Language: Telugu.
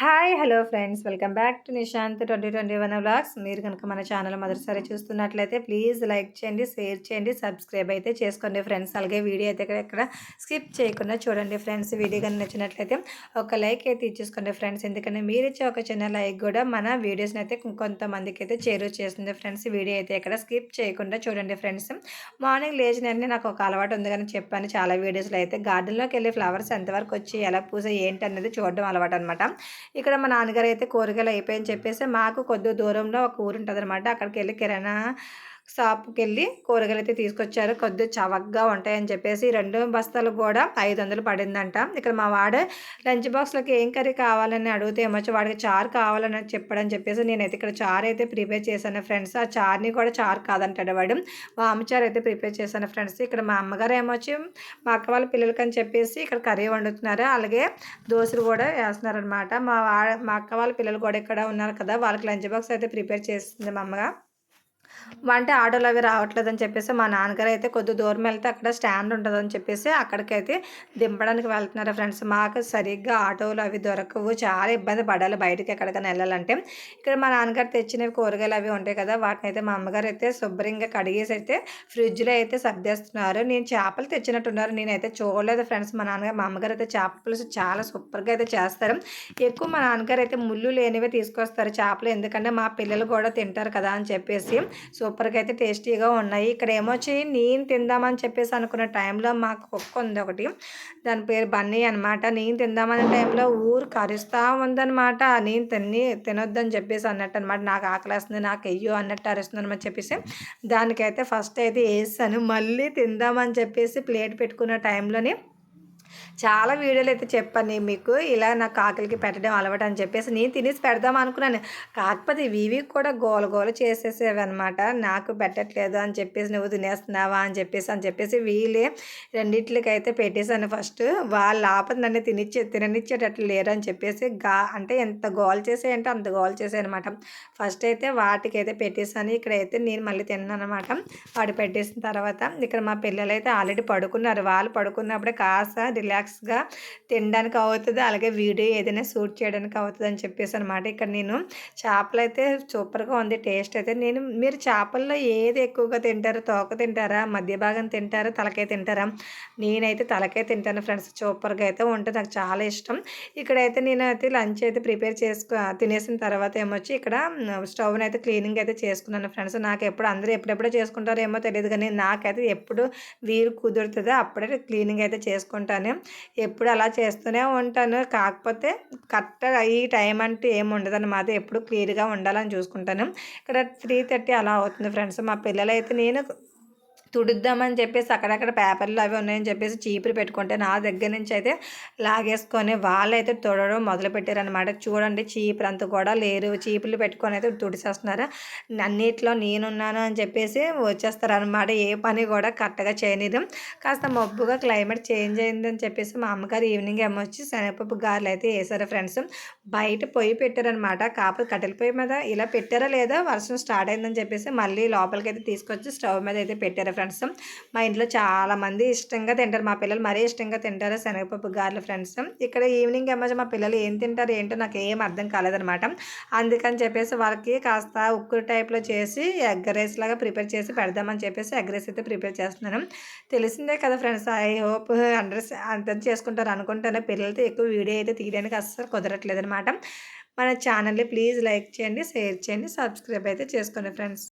Ha, hi hello friends welcome back to Nishant twenty twenty one blogs మీరు కనుక మన ఛానల్ మొదటిసారి చూస్తున్నట్లయితే ప్లీజ్ లైక్ చేయండి షేర్ చేయండి సబ్స్క్రైబ్ అయితే చేసుకోండి ఫ్రెండ్స్ అలాగే వీడియో అయితే ఎక్కడ స్కిప్ చేయకుండా చూడండి ఫ్రెండ్స్ వీడియో కనుక నచ్చినట్లయితే ఒక లైక్ అయితే ఇచ్చేసుకోండి ఫ్రెండ్స్ ఎందుకంటే మీరు ఇచ్చే ఒక చిన్న లైక్ కూడా మన వీడియోస్ని అయితే కొంతమందికి అయితే చేరువ చేస్తుంది ఫ్రెండ్స్ వీడియో అయితే ఇక్కడ స్కిప్ చేయకుండా చూడండి ఫ్రెండ్స్ మార్నింగ్ లేచినట్టు నాకు ఒక అలవాటు ఉంది కానీ చెప్పాను చాలా వీడియోస్లో అయితే గార్డెన్లోకి వెళ్ళి ఫ్లవర్స్ ఎంతవరకు వచ్చి ఎలా పూస ఏంటి అనేది చూడడం అలవాటు అనమాట ఇక్కడ మా నాన్నగారు అయితే కూరగాయలు అయిపోయని చెప్పేసి మాకు కొద్ది దూరంలో ఒక ఊరు ఉంటుంది అనమాట అక్కడికి వెళ్ళి కిరాణా షాప్కి వెళ్ళి కూరగాయలు అయితే తీసుకొచ్చారు. కొద్దిగా చవకగా ఉంటాయని చెప్పేసి రెండు బస్తాలు కూడా ఐదు వందలు పడిందంట. ఇక్కడ మా వాడు లంచ్ బాక్స్లోకి ఏం కర్రీ కావాలని అడిగితే ఏమొచ్చి వాడికి చారు కావాలని చెప్పడని చెప్పేసి నేనైతే ఇక్కడ చారు అయితే ప్రిపేర్ చేశాను ఫ్రెండ్స్. ఆ చార్ని కూడా చారు కాదంటాడు వాడు. వామచారు అయితే ప్రిపేర్ చేశాను ఫ్రెండ్స్. ఇక్కడ మా అమ్మగారు ఏమొచ్చి మా అక్క వాళ్ళ పిల్లలకి అని చెప్పేసి ఇక్కడ కర్రీ వండుతున్నారు. అలాగే దోశలు కూడా వేస్తున్నారనమాట మా వా మా అక్క వాళ్ళ పిల్లలు కూడా ఇక్కడ ఉన్నారు కదా వాళ్ళకి లంచ్ బాక్స్ అయితే ప్రిపేర్ చేస్తుంది మా అమ్మగా వంట ఆటోలు అవి రావట్లేదని చెప్పేసి మా నాన్నగారు అయితే కొద్ది దూరం వెళ్తే అక్కడ స్టాండ్ ఉంటుందని చెప్పేసి అక్కడికైతే దింపడానికి వెళ్తున్నారు ఫ్రెండ్స్. మాకు సరిగ్గా ఆటోలు అవి దొరకవు. చాలా ఇబ్బంది పడాలి బయటకి ఎక్కడికైనా వెళ్ళాలంటే. ఇక్కడ మా నాన్నగారు తెచ్చినవి కూరగాయలు అవి ఉంటాయి కదా వాటిని అయితే మా అమ్మగారు అయితే శుభ్రంగా కడిగేసి అయితే ఫ్రిడ్జ్లో అయితే సర్దేస్తున్నారు. నేను చేపలు తెచ్చినట్టున్నారు. నేనైతే చూడలేదు ఫ్రెండ్స్. మా నాన్నగారు మా అమ్మగారు అయితే చేప పులుసు చాలా సూపర్గా అయితే చేస్తారు. ఎక్కువ మా నాన్నగారు అయితే ముళ్ళు లేనివే తీసుకొస్తారు చేపలు. ఎందుకంటే మా పిల్లలు కూడా తింటారు కదా అని చెప్పేసి సూపర్గా అయితే టేస్టీగా ఉన్నాయి. ఇక్కడ ఏమొచ్చి నేను తిందామని చెప్పేసి అనుకున్న టైంలో మాకు కుక్క ఉంది ఒకటి. దాని పేరు బన్నీ అనమాట నేను తిందామనే టైంలో ఊరు కరుస్తూ ఉందనమాట నేను తిని తినొద్దని చెప్పేసి అన్నట్టు అనమాట నాకు ఆకలేస్తుంది నాకు అయ్యో అన్నట్టు అరుస్తుంది అనమాట చెప్పేసి. దానికైతే ఫస్ట్ అయితే వేసాను మళ్ళీ తిందామని చెప్పేసి ప్లేట్ పెట్టుకున్న టైంలోనే చాలా వీడియోలు అయితే చెప్పాను మీకు ఇలా నా కాకులకి పెట్టడం అలవాటు అని చెప్పేసి నేను తినేసి పెడదాం అనుకున్నాను. కాకపోతే ఇవి కూడా గోల గోల చేసేసేవన్నమాట. నాకు పెట్టట్లేదు అని చెప్పేసి నువ్వు తినేస్తున్నావా అని చెప్పేసి అని చెప్పేసి వీళ్ళే రెండిట్లకి అయితే పెట్టేశాను ఫస్ట్. వాళ్ళు ఆపద నన్ను తినిచ్చే తిననిచ్చేటట్లు లేరు అని చెప్పేసి గా అంటే ఎంత గోల్ చేసాయంటే అంత గోల్ చేసాయి అనమాట ఫస్ట్ అయితే వాటికైతే పెట్టేశాను. ఇక్కడైతే నేను మళ్ళీ తిన్నాను అనమాట వాడు పెట్టేసిన తర్వాత ఇక్కడ మా పిల్లలు అయితే ఆల్రెడీ పడుకున్నారు. వాళ్ళు పడుకున్నప్పుడే కాస్త రిలాక్స్ స్నాక్స్గా తినడానికి అవుతుంది అలాగే వీడియో ఏదైనా షూట్ చేయడానికి అవుతుంది అని చెప్పేసి అనమాట ఇక్కడ నేను చేపలు అయితే సూపర్గా ఉంది టేస్ట్ అయితే. నేను మీరు చేపల్లో ఏది ఎక్కువగా తింటారు? తోక తింటారా? మధ్య భాగం తింటారా? తలకాయ తింటారా? నేనైతే తలకాయ తింటాను ఫ్రెండ్స్ సూపర్గా అయితే ఉంటుంది నాకు చాలా ఇష్టం. ఇక్కడైతే నేను అయితే లంచ్ అయితే ప్రిపేర్ చేసుకో తినేసిన తర్వాత ఏమొచ్చి ఇక్కడ స్టవ్ని అయితే క్లీనింగ్ అయితే చేసుకున్నాను ఫ్రెండ్స్. నాకు ఎప్పుడు అందరూ ఎప్పుడెప్పుడో చేసుకుంటారో ఏమో తెలియదు కానీ నాకైతే ఎప్పుడు వీలు కుదురుతుందో అప్పుడే క్లీనింగ్ అయితే చేసుకుంటాను. ఎప్పుడు అలా చేస్తూనే ఉంటాను. కాకపోతే కరెక్ట్గా ఈ టైం అంటే ఏమి ఉండదన్నమాట. ఎప్పుడు క్లియర్గా ఉండాలని చూసుకుంటాను. ఇక్కడ త్రీ థర్టీ అలా అవుతుంది ఫ్రెండ్స్. మా పిల్లలైతే నేను తుడుద్దామని చెప్పేసి అక్కడక్కడ పేపర్లు అవి ఉన్నాయని చెప్పేసి చీపురు పెట్టుకుంటే నా దగ్గర నుంచి అయితే లాగేసుకొని వాళ్ళైతే తుడడం మొదలు పెట్టారనమాట చూడండి చీపురు అంత కూడా లేరు. చీపులు పెట్టుకొని అయితే తుడిసేస్తున్నారు. అన్నిట్లో నేనున్నాను అని చెప్పేసి వచ్చేస్తారనమాట ఏ పని కూడా కరెక్ట్గా చేయనిదు. కాస్త మబ్బుగా క్లైమేట్ చేంజ్ అయిందని చెప్పేసి మా అమ్మగారు ఈవినింగ్ ఏమొచ్చి శనగపప్పు గారెలు అయితే వేసారు ఫ్రెండ్స్. బయట పొయ్యి పెట్టారనమాట కాకపోతే కట్టెల పొయ్యి మీద ఇలా పెట్టారా లేదా? వర్షం స్టార్ట్ అయిందని చెప్పేసి మళ్ళీ లోపలికి అయితే తీసుకొచ్చి స్టవ్ మీద అయితే పెట్టారు ఫ్రెండ్స్. మా ఇంట్లో చాలామంది ఇష్టంగా తింటారు. మా పిల్లలు మరీ ఇష్టంగా తింటారు. శనగపప్పు గారెలు ఫ్రెండ్స్. ఇక్కడ ఈవినింగ్ ఏమో మా పిల్లలు ఏం తింటారు ఏంటో నాకు ఏం అర్థం కాలేదనమాట అందుకని చెప్పేసి వాళ్ళకి కాస్త ఉక్కు టైప్లో చేసి ఎగ్ రైస్ లాగా ప్రిపేర్ చేసి పెడదామని చెప్పేసి ఎగ్ రైస్ అయితే ప్రిపేర్ చేస్తున్నాను. తెలిసిందే కదా ఫ్రెండ్స్ ఐ హోప్ అండర్స్ అర్థం చేసుకుంటారు అనుకుంటాను. పిల్లలతో ఎక్కువ వీడియో అయితే తీయడానికి అస్సలు కుదరట్లేదు అనమాట మన ఛానల్ని ప్లీజ్ లైక్ చేయండి షేర్ చేయండి సబ్స్క్రైబ్ అయితే చేసుకోండి ఫ్రెండ్స్.